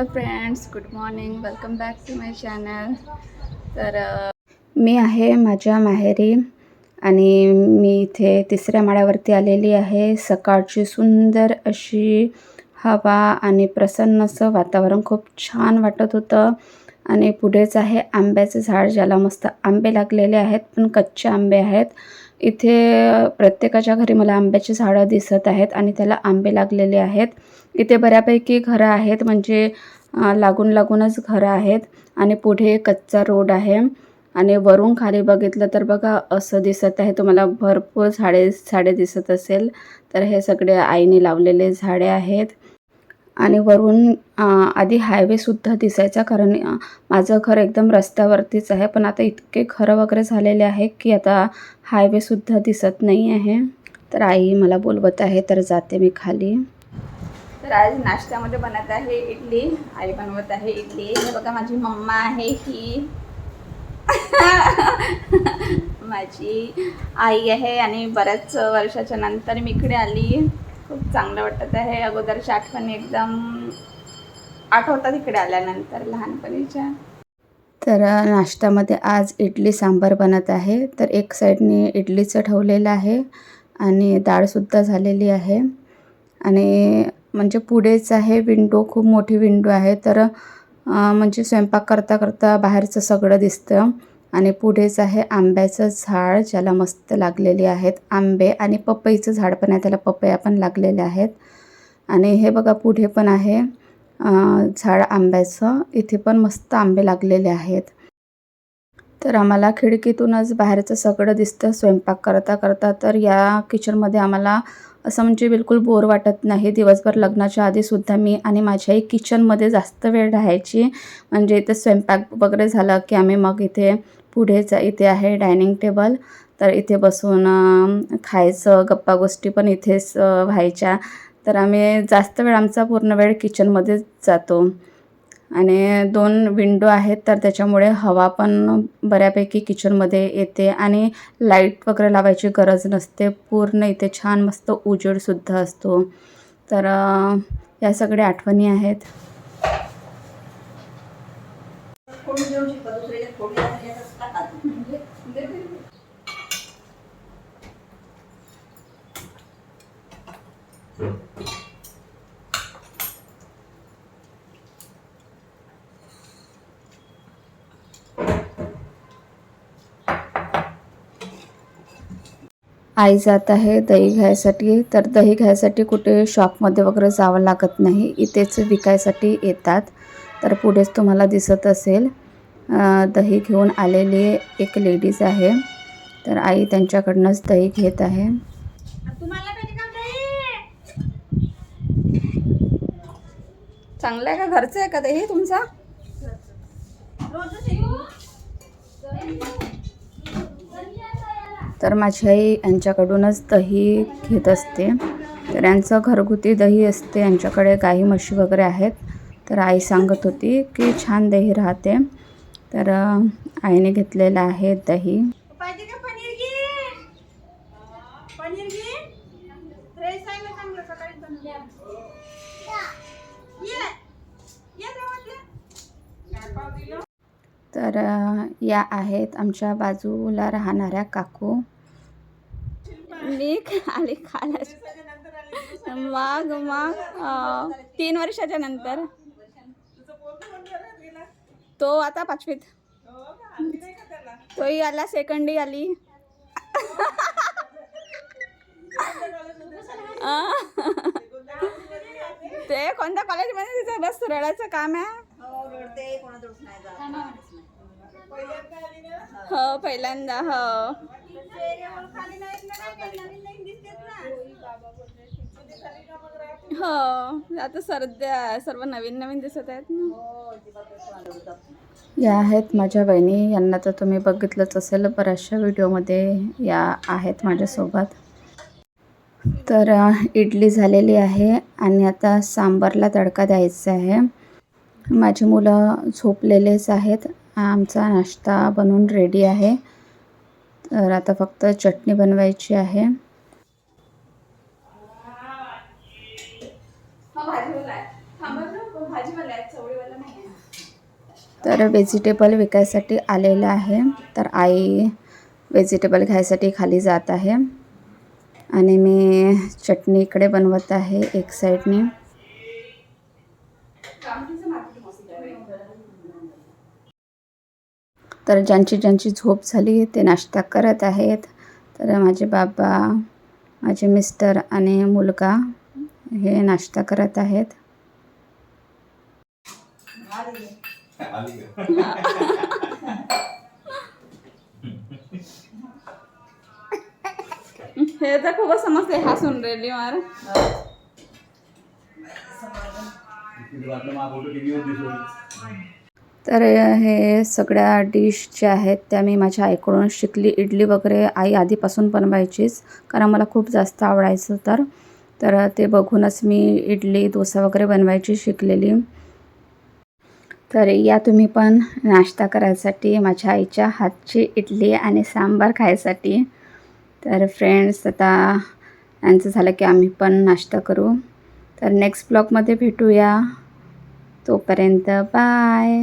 Hello friends good morning welcome back to my channel तर मी आहे माझ्या माहेरी आणि मी इथे तिसऱ्या माळ्यावरती आलेली आहे. सकाळची सुंदर अशी हवा आणि प्रसन्न असं वातावरण खूप छान वाटत होतं. आणि पुढेच आहे आंब्याचं झाड ज्याला मस्त आंबे लागलेले आहेत पण कच्चे आंबे आहेत. इथे प्रत्येकाच्या घरी मला आंब्याची झाडं दिसत आहेत आणि त्याला आंबे लागलेले आहेत. इथे बऱ्यापैकी घरं आहेत म्हणजे लागून लागूनच घरं आहेत आणि पुढे कच्चा रोड आहे आणि वरून खाली बघितलं तर बघा असं दिसत आहे. तुम्हाला भरपूर झाडे झाडे दिसत असेल. तर हे सगळे आईने लावलेले झाडे आहेत. आणि वरून आधी हायवेसुद्धा दिसायचा कारण माझं घर एकदम रस्त्यावरतीच आहे. पण आता इतके घरं वगैरे झालेले आहे की आता हायवेसुद्धा दिसत नाही आहे. तर आई मला बोलवत आहे तर जाते मी खाली. तर आज नाश्त्यामध्ये बनत आहे इडली. आई बनवत आहे इडली. हे बघा माझी मम्मा आहे ही. माझी आई आहे आणि बऱ्याच वर्षाच्या नंतर मी इकडे आली. खूप चांगलं वाटत. आहे अगोदरच्या आठवणी एकदम आठवतात इकडे आल्यानंतर लहानपणीच्या. तर नाश्त्यामध्ये आज इडली सांबार बनत आहे. तर एक साईडने इडलीचं ठेवलेलं आहे आणि डाळसुद्धा झालेली आहे. आणि म्हणजे पुढेच आहे विंडो खूप मोठी विंडो आहे. तर म्हणजे स्वयंपाक करता करता बाहेरचं सगळं दिसतं. आणि पुढेच आहे आंब्याचं झाड ज्याला मस्त लागलेले आहेत. आंबे आणि पपईचं झाड पण आहे त्याला पपया पण लागलेले आहेत. आणि हे बघा पुढे पण आहे झाड आंब्याचं. इथे पण मस्त आंबे लागलेले आहेत. तर आम्हाला खिडकीतूनच बाहेरचं सगळं दिसतं. स्वयंपाक करता करता तर या किचनमध्ये आम्हाला असं म्हणजे बिलकुल बोर वाटत नाही. दिवसभर लग्नाच्या आधीसुद्धा मी आणि माझ्याही किचनमध्ये जास्त वेळ राहायची. म्हणजे इथे स्वयंपाक वगैरे झालं की आम्ही मग इथे पुढेच इथे आहे डायनिंग टेबल. तर इथे बसून खायचं गप्पा गोष्टी पण इथेच व्हायच्या. तर आम्ही जास्त वेळ आमचा पूर्ण वेळ किचनमध्येच जातो. आणि दोन विंडो आहेत तर त्याच्यामुळे हवा पण बऱ्यापैकी किचनमध्ये येते. आणि लाइट वगैरे लावायची गरज नसते. पूर्ण इथे छान मस्त उजेडसुद्धा असतो. तर या सगळ्या आठवणी आहेत. आई जात आहे दही घ्यायसाठी. तर दही घ्यायसाठी कुठे शॉपमध्ये वगैरे जावं लागत नाही. इथेच विकायसाठी येतात. तर पुढेच तुम्हाला दिसत असेल. दही घेऊन आलेली एक लेडीज आहे. तर आई त्यांच्याकडनंच दही घेत आहे? चांगलं आहे का? घरचं आहे का दही तुमचा? तर माझी आई यांच्याकडूनच दही घेत असते. तर यांचं घरगुती दही असते. यांच्याकडे गाई म्हशी वगैरे आहेत. तर आई सांगत होती की छान दही राहते. तर आईने घेतलेलं आहे दही? तर या आहेत आमच्या बाजूला राहणाऱ्या काकू. मी त्याच्यानंतर आली. मग मग तीन वर्षाच्या नंतर. तो आता पाचवीत. तोही आला सेकंडी आली. ते कोणत्या कॉलेजमध्ये तिचं बस रडायचं काम आहे? हो, पहिल्यांदा हो. हो आता सध्या सर्व नवीन नवीन दिसत आहेत ना. या आहेत माझ्या बहिणी. यांना तर तुम्ही बघितलंच असेल बऱ्याचशा व्हिडिओमध्ये या आहेत माझ्यासोबत. तर इडली झालेली आहे आणि आता सांबारला तडका द्यायचा आहे. माझी मुलं झोपलेलेच आहेत. आमचा नाश्ता बनवून रेडी आहे. तर आता फक्त चटणी बनवायची आहे भाजीवाला आहे भाजीवाला आहे चवळी तर व्हेजिटेबल विकायसाठी आलेलं आहे. तर आई व्हेजिटेबल घ्यायसाठी खाली जात आहे. आणि मी चटणी इकडे बनवत आहे एक साईडने. तर ज्यांची ज्यांची झोप झाली ते नाश्ता करत आहेत. तर माझे बाबा माझे मिस्टर आणि मुलगा हे नाश्ता करत आहेत. हे तर खूप समजते हसून राहिली मार. तर हे सगळ्या डिश ज्या आहेत त्या मी माझ्या आईकडून शिकली. इडली वगैरे आई आधीपासून बनवायचीच कारण मला खूप जास्त आवडायचं तर. तर ते बघूनच मी इडली डोसा वगैरे बनवायची शिकलेली. तर या तुम्ही पण नाश्ता करायसाठी माझ्या आईच्या हातची इडली आणि सांबार खायसाठी. तर फ्रेंड्स आता यांचं झालं की आम्ही पण नाश्ता करू. तर नेक्स्ट ब्लॉगमध्ये भेटूया. तोपर्यंत बाय